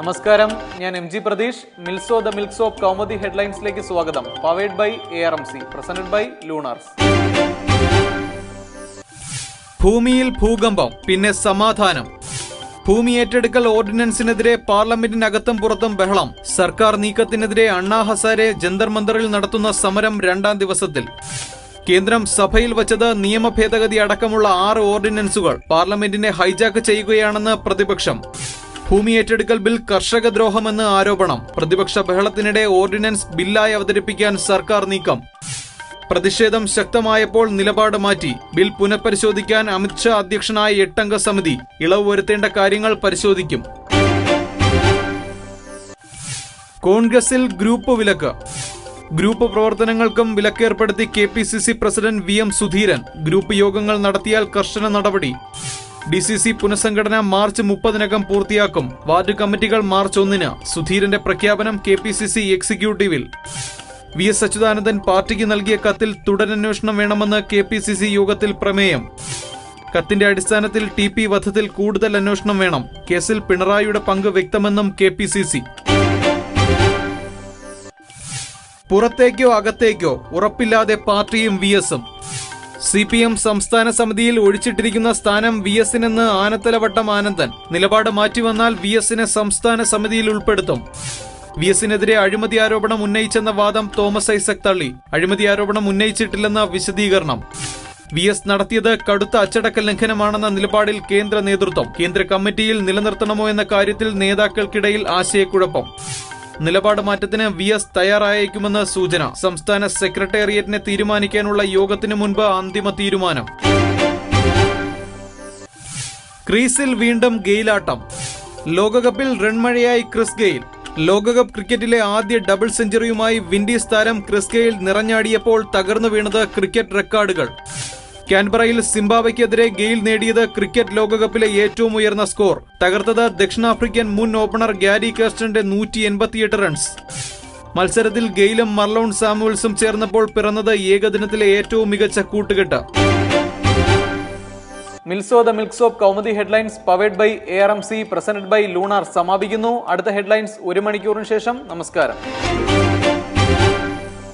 നമസ്കാരം. ഞാൻ M G Pratheesh. മിൽസോ ദ മിൽക്സ് ഓഫ് കൗമുദി ഹെഡ്ലൈൻസിലേക്ക് സ്വാഗതം. Powered by A R M C presented by Lunars. ഭൂമിയിൽ ഭൂകമ്പം പിന്നെ സമാധാനം. ഭൂമി ഏറ്റെടുക്കൽ ഓർഡിനൻസിനെതിരെ പാർലമെന്റിനകത്തും പുറത്തും ബഹളം. സർക്കാർ നീക്കത്തിനെതിരെ അണ്ണാ ഹസാരെ ജന്തർ മന്ദറിൽ നടത്തുന്ന സമരം രണ്ടാം ദിവസത്തിൽ. കേന്ദ്രം സഭയിൽ വച്ചത് നിയമ ഭേദഗതി അടക്കമുള്ള ആറ് ഓർഡിനൻസുകൾ പാർലമെന്റിനെ ഹൈജാക്ക് ചെയ്യുകയാണെന്ന് പ്രതിപക്ഷം. ഭൂമി ഏറ്റെടുക്കൽ ബിൽ കർഷക ദ്രോഹമെന്ന് ആരോപണം. പ്രതിപക്ഷ ബഹളത്തിനിടെ ഓർഡിനൻസ് ബില്ലായി അവതരിപ്പിക്കാൻ സർക്കാർ നീക്കം. പ്രതിഷേധം ശക്തമായപ്പോൾ നിലപാട് മാറ്റി. ബിൽ പുനഃപരിശോധിക്കാൻ അമിത്ഷാ അധ്യക്ഷനായ എട്ടംഗ സമിതി. ഇളവ് വരുത്തേണ്ട കാര്യങ്ങൾ പരിശോധിക്കും. കോൺഗ്രസിൽ ഗ്രൂപ്പ് വിലക്ക്. ഗ്രൂപ്പ് പ്രവർത്തനങ്ങൾക്കും വിലക്കേർപ്പെടുത്തി K P C C president V M Sudheeran. Group യോഗങ്ങൾ നടത്തിയാൽ കർശന നടപടി. ഡി സി സി പുനഃസംഘടന മാർച്ച് മുപ്പതിനകം പൂർത്തിയാക്കും. വാർഡ് കമ്മിറ്റികൾ മാർച്ച് ഒന്നിന്. സുധീരന്റെ പ്രഖ്യാപനം കെ പി സി സി എക്സിക്യൂട്ടീവിൽ. വി എസ് അച്യുതാനന്ദൻ പാർട്ടിക്ക് നൽകിയ കത്തിൽ തുടരന്വേഷണം വേണമെന്ന് കെ പി സി സി യോഗത്തിൽ പ്രമേയം. കത്തിന്റെ അടിസ്ഥാനത്തിൽ ടി പി വധത്തിൽ കൂടുതൽ അന്വേഷണം വേണം. കേസിൽ പിണറായിയുടെ പങ്ക് വ്യക്തമെന്നും കെ പി സി സി. പുറത്തേക്കോ അകത്തേക്കോ ഉറപ്പില്ലാതെ പാർട്ടിയും വി എസും. സി പി എം സംസ്ഥാന സമിതിയിൽ ഒഴിച്ചിട്ടിരിക്കുന്ന സ്ഥാനം വി എസിനെന്ന് ആനത്തലവട്ടം ആനന്ദൻ. നിലപാട് മാറ്റിവന്നാൽ വി എസിനെ സംസ്ഥാന സമിതിയിൽ ഉൾപ്പെടുത്തും. വി എസിനെതിരെ അഴിമതി ആരോപണം ഉന്നയിച്ചെന്ന വാദം തോമസ് ഐസക് തള്ളി. അഴിമതി ആരോപണം ഉന്നയിച്ചിട്ടില്ലെന്ന വിശദീകരണം. വി എസ് നടത്തിയത് കടുത്ത അച്ചടക്ക ലംഘനമാണെന്ന നിലപാടിൽ കേന്ദ്ര നേതൃത്വം. കേന്ദ്ര കമ്മിറ്റിയിൽ നിലനിർത്തണമോ എന്ന കാര്യത്തിൽ നേതാക്കൾക്കിടയിൽ ആശയക്കുഴപ്പം. നിലപാട് മാറ്റത്തിന് വി എസ് തയ്യാറായേക്കുമെന്ന് സൂചന. സംസ്ഥാന സെക്രട്ടേറിയറ്റിനെ തീരുമാനിക്കാനുള്ള യോഗത്തിന് മുൻപ് അന്തിമ തീരുമാനം. ക്രീസിൽ വീണ്ടും ഗെയിലാട്ടം. ലോകകപ്പിൽ റൺമഴയായി ക്രിസ് ഗെയിൽ. ലോകകപ്പ് ക്രിക്കറ്റിലെ ആദ്യ ഡബിൾ സെഞ്ചുറിയുമായി വിൻഡീസ് താരം ക്രിസ് ഗെയിൽ നിറഞ്ഞാടിയപ്പോൾ തകർന്നു വീണത് ക്രിക്കറ്റ് റെക്കോർഡുകൾ. കാൻബറയിൽ സിംബാബയ്ക്കെതിരെ ഗെയിൽ നേടിയത് ക്രിക്കറ്റ് ലോകകപ്പിലെ ഏറ്റവും ഉയർന്ന സ്കോർ. തകർത്തത് ദക്ഷിണാഫ്രിക്കൻ മുൻ ഓപ്പണർ ഗാരി കേസ്റ്റന്റെ നൂറ്റി എൺപത്തിയെട്ട് റൺസ്. മത്സരത്തിൽ ഗെയിലും മർലോൺ സാമുവൽസും ചേർന്നപ്പോൾ പിറന്നത് ഏകദിനത്തിലെ ഏറ്റവും മികച്ച കൂട്ടുകെട്ട്. മിൽസോ the milks of Kaumudi headlines powered by A R M C presented by Lunar സമാപിക്കുന്നു. അടുത്ത ഹെഡ്ലൈൻസ് ഒരു മണിക്കൂറിന് ശേഷം. നമസ്കാരം.